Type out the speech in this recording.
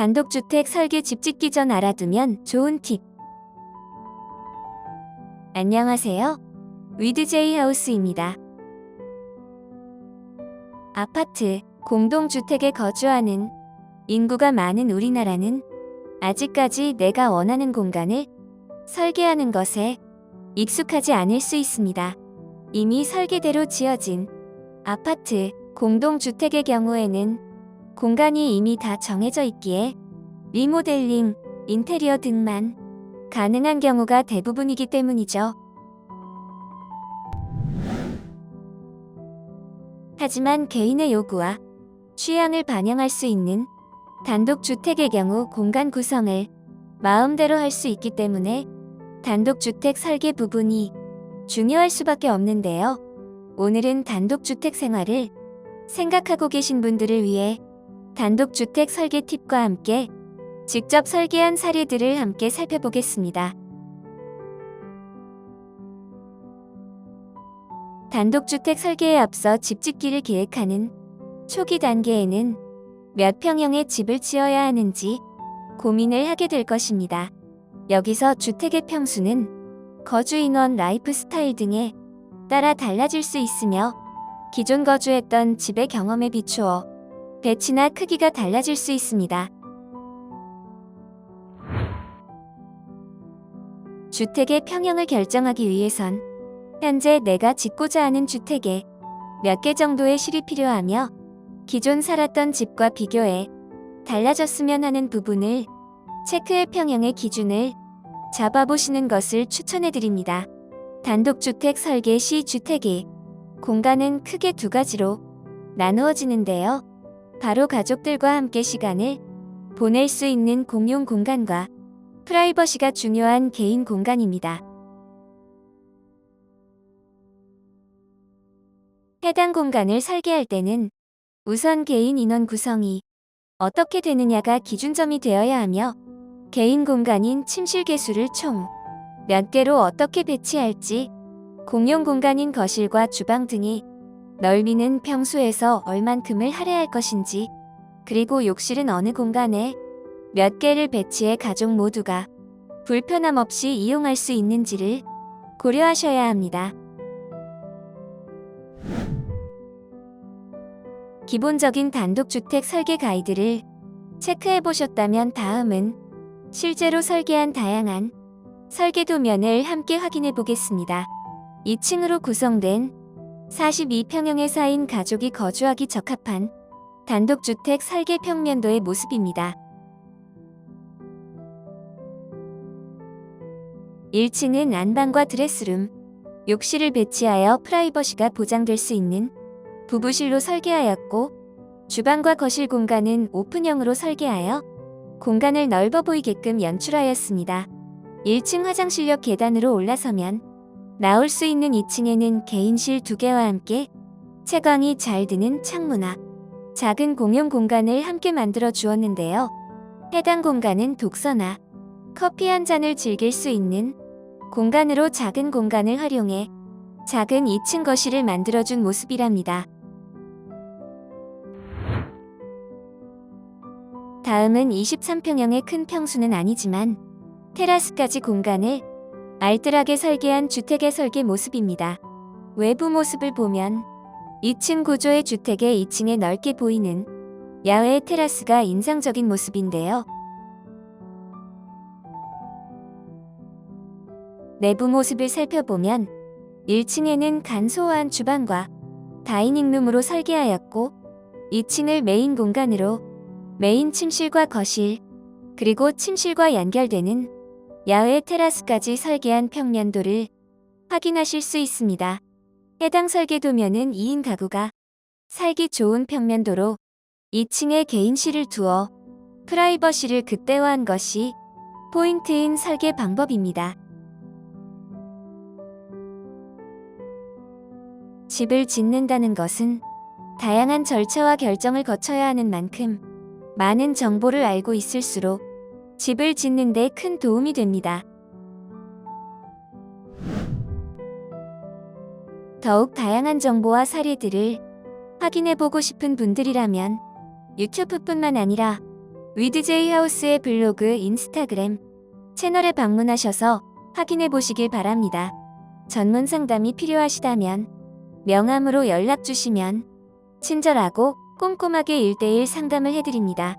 단독주택 설계 집 짓기 전 알아두면 좋은 팁. 안녕하세요. 위드제이 하우스입니다. 아파트, 공동주택에 거주하는 인구가 많은 우리나라는 아직까지 내가 원하는 공간을 설계하는 것에 익숙하지 않을 수 있습니다. 이미 설계대로 지어진 아파트, 공동주택의 경우에는 공간이 이미 다 정해져 있기에 리모델링, 인테리어 등만 가능한 경우가 대부분이기 때문이죠. 하지만 개인의 요구와 취향을 반영할 수 있는 단독주택의 경우 공간 구성을 마음대로 할 수 있기 때문에 단독주택 설계 부분이 중요할 수밖에 없는데요. 오늘은 단독주택 생활을 생각하고 계신 분들을 위해 단독주택 설계 팁과 함께 직접 설계한 사례들을 함께 살펴보겠습니다. 단독주택 설계에 앞서 집 짓기를 계획하는 초기 단계에는 몇 평형의 집을 지어야 하는지 고민을 하게 될 것입니다. 여기서 주택의 평수는 거주 인원, 라이프 스타일 등에 따라 달라질 수 있으며 기존 거주했던 집의 경험에 비추어 배치나 크기가 달라질 수 있습니다. 주택의 평형을 결정하기 위해선 현재 내가 짓고자 하는 주택에 몇 개 정도의 실이 필요하며 기존 살았던 집과 비교해 달라졌으면 하는 부분을 체크해 평형의 기준을 잡아보시는 것을 추천해 드립니다. 단독주택 설계 시 주택의 공간은 크게 두 가지로 나누어지는데요. 바로 가족들과 함께 시간을 보낼 수 있는 공용 공간과 프라이버시가 중요한 개인 공간입니다. 해당 공간을 설계할 때는 우선 개인 인원 구성이 어떻게 되느냐가 기준점이 되어야 하며 개인 공간인 침실 개수를 총 몇 개로 어떻게 배치할지 공용 공간인 거실과 주방 등이 넓이는 평소에서 얼만큼을 할애할 것인지 그리고 욕실은 어느 공간에 몇 개를 배치해 가족 모두가 불편함 없이 이용할 수 있는지를 고려하셔야 합니다. 기본적인 단독주택 설계 가이드를 체크해 보셨다면 다음은 실제로 설계한 다양한 설계 도면을 함께 확인해 보겠습니다. 2층으로 구성된 42평형의 4인 가족이 거주하기 적합한 단독주택 설계 평면도의 모습입니다. 1층은 안방과 드레스룸, 욕실을 배치하여 프라이버시가 보장될 수 있는 부부실로 설계하였고 주방과 거실 공간은 오픈형으로 설계하여 공간을 넓어 보이게끔 연출하였습니다. 1층 화장실역 계단으로 올라서면 나올 수 있는 2층에는 개인실 두 개와 함께 채광이 잘 드는 창문 앞 작은 공용 공간을 함께 만들어 주었는데요. 해당 공간은 독서나 커피 한 잔을 즐길 수 있는 공간으로 작은 공간을 활용해 작은 2층 거실을 만들어준 모습이랍니다. 다음은 23평형의 큰 평수는 아니지만 테라스까지 공간을 알뜰하게 설계한 주택의 설계 모습입니다. 외부 모습을 보면 2층 구조의 주택의 2층에 넓게 보이는 야외 테라스가 인상적인 모습인데요. 내부 모습을 살펴보면 1층에는 간소한 주방과 다이닝룸으로 설계하였고 2층을 메인 공간으로 메인 침실과 거실, 그리고 침실과 연결되는 야외 테라스까지 설계한 평면도를 확인하실 수 있습니다. 해당 설계도면은 2인 가구가 살기 좋은 평면도로 2층에 개인실을 두어 프라이버시를 극대화한 것이 포인트인 설계 방법입니다. 집을 짓는다는 것은 다양한 절차와 결정을 거쳐야 하는 만큼 많은 정보를 알고 있을수록 집을 짓는 데 큰 도움이 됩니다. 더욱 다양한 정보와 사례들을 확인해 보고 싶은 분들이라면 유튜브뿐만 아니라 위드제이 하우스의 블로그, 인스타그램 채널에 방문하셔서 확인해 보시길 바랍니다. 전문 상담이 필요하시다면 명함으로 연락 주시면 친절하고 꼼꼼하게 1대1 상담을 해드립니다.